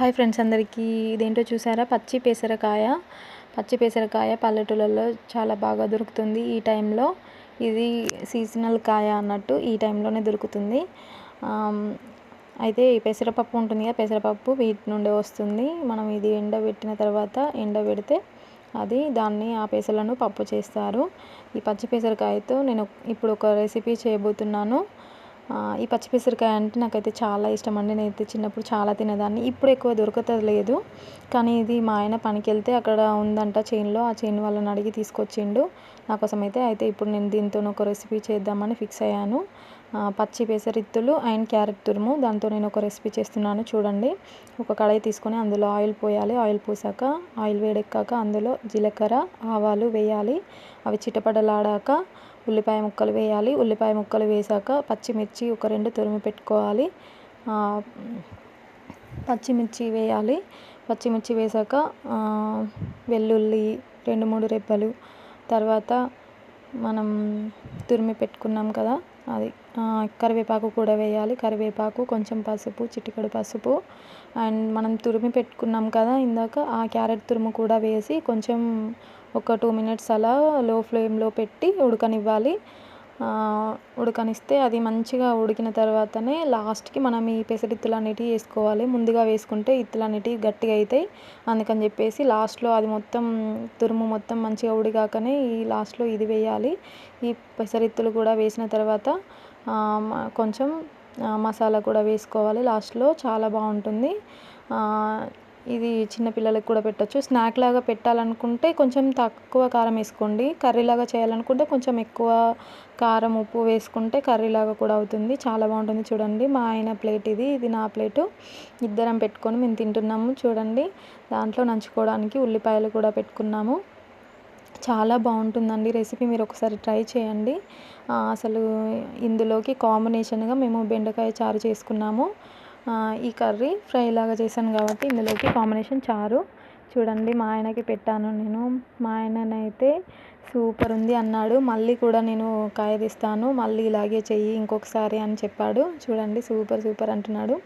Hi friends అందరికీ. ఇదేంటో చూసారా? పచ్చి పెసరకాయ. పచ్చి పెసరకాయ పల్లెటూళ్ళలో చాలా బాగా దొరుకుతుంది ఈ టైంలో. ఇది సీజనల్ కాయ అన్నట్టు ఈ టైంలోనే దొరుకుతుంది. అయితే ఈ పెసరపప్పు ఉంటుంది కదా పెసరపప్పు వీటి నుండి వస్తుంది. మనం ఇది ఎండబెట్టిన తర్వాత ఎండబెడితే అది దాన్ని ఆ పెసలను పప్పు చేస్తారు. ఈ పచ్చి పెసరకాయతో నేను ఇప్పుడు ఒక రెసిపీ చేయబోతున్నాను. ఈ పచ్చిపెసరికాయ అంటే నాకైతే చాలా ఇష్టం అండి. నేనైతే చిన్నప్పుడు చాలా తినేదాన్ని. ఇప్పుడు ఎక్కువ దొరకతలేదు కానీ ఇది మా ఆయన పనికి వెళ్తే అక్కడ ఉందంట చేనులో. ఆ చేను వాళ్ళని అడిగి తీసుకొచ్చిండు. నా కోసం అయితే అయితే ఇప్పుడు నేను దీంతో ఒక రెసిపీ చేద్దామని ఫిక్స్ అయ్యాను. పచ్చి పెసరిత్తులు అండ్ క్యారెట్ తురుము. దాంతో నేను ఒక రెసిపీ చేస్తున్నాను. చూడండి. ఒక కడాయి తీసుకొని అందులో ఆయిల్ పోయాలి. ఆయిల్ పోసాక ఆయిల్ వేడెక్కాక అందులో జీలకర్ర ఆవాలు వేయాలి. అవి చిటపడలాడాక ఉల్లిపాయ ముక్కలు వేయాలి. ఉల్లిపాయ ముక్కలు వేసాక పచ్చిమిర్చి ఒక రెండు తురిమి పెట్టుకోవాలి. పచ్చిమిర్చి వేయాలి. పచ్చిమిర్చి వేసాక వెల్లుల్లి రెండు మూడు రెబ్బలు తర్వాత మనం తురిమి పెట్టుకున్నాం కదా అది కరివేపాకు కూడా వేయాలి. కరివేపాకు కొంచెం పసుపు చిటికెడు పసుపు అండ్ మనం తురిమి పెట్టుకున్నాం కదా ఇందాక ఆ క్యారెట్ తురుము కూడా వేసి కొంచెం ఒక టూ మినిట్స్ అలా లో ఫ్లేమ్లో పెట్టి ఉడకనివ్వాలి. ఉడకనిస్తే అది మంచిగా ఉడికిన తర్వాతనే లాస్ట్కి మనం ఈ పెసరిత్తులు అనేటివి వేసుకోవాలి. ముందుగా వేసుకుంటే ఇత్తులు అనేటివి గట్టిగా అవుతాయి అందుకని చెప్పేసి లాస్ట్లో అది మొత్తం తురుము మొత్తం మంచిగా ఉడికాకనే ఈ లాస్ట్లో ఇది వేయాలి. ఈ పెసరిత్తులు కూడా వేసిన తర్వాత కొంచెం మసాలా కూడా వేసుకోవాలి. లాస్ట్లో చాలా బాగుంటుంది. ఇది చిన్నపిల్లలకు కూడా పెట్టచ్చు. స్నాక్ లాగా పెట్టాలనుకుంటే కొంచెం తక్కువ కారం వేసుకోండి. కర్రీలాగా చేయాలనుకుంటే కొంచెం ఎక్కువ కారం ఉప్పు వేసుకుంటే కర్రీ లాగా కూడా అవుతుంది. చాలా బాగుంటుంది చూడండి. మా ఆయన ప్లేట్ ఇది. ఇది నా ప్లేటు. ఇద్దరం పెట్టుకొని మేము తింటున్నాము చూడండి. దాంట్లో నంచుకోవడానికి ఉల్లిపాయలు కూడా పెట్టుకున్నాము. చాలా బాగుంటుందండి రెసిపీ. మీరు ఒకసారి ట్రై చేయండి. అసలు ఇందులోకి కాంబినేషన్గా మేము బెండకాయ చారు చేసుకున్నాము. ఈ కర్రీ ఫ్రై లాగా చేశాను కాబట్టి ఇందులోకి కాంబినేషన్ చారు. చూడండి మా ఆయనకి పెట్టాను నేను. మా ఆయననైతే సూపర్ ఉంది అన్నాడు. మళ్ళీ కూడా నేను కాయ తీస్తాను. మళ్ళీ ఇలాగే చెయ్యి ఇంకొకసారి అని చెప్పాడు. చూడండి సూపర్ సూపర్ అంటున్నాడు.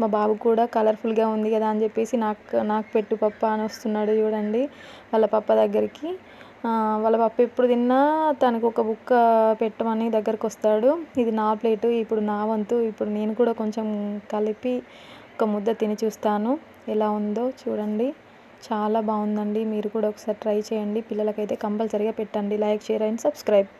మా బాబు కూడా కలర్ఫుల్గా ఉంది కదా అని చెప్పేసి నాకు నాకు పెట్టు పప్ప అని వస్తున్నాడు చూడండి వాళ్ళ పప్ప దగ్గరికి. వాళ్ళ పప్పు ఎప్పుడు తిన్నా తనకు ఒక బుక్క పెట్టమని దగ్గరకు వస్తాడు. ఇది నా ప్లేటు ఇప్పుడు నా వంతు ఇప్పుడు నేను కూడా కొంచెం కలిపి ఒక ముద్ద తిని చూస్తాను. ఎలా ఉందో చూడండి. చాలా బాగుందండి. మీరు కూడా ఒకసారి ట్రై చేయండి. పిల్లలకైతే కంపల్సరీగా పెట్టండి. Like share and subscribe.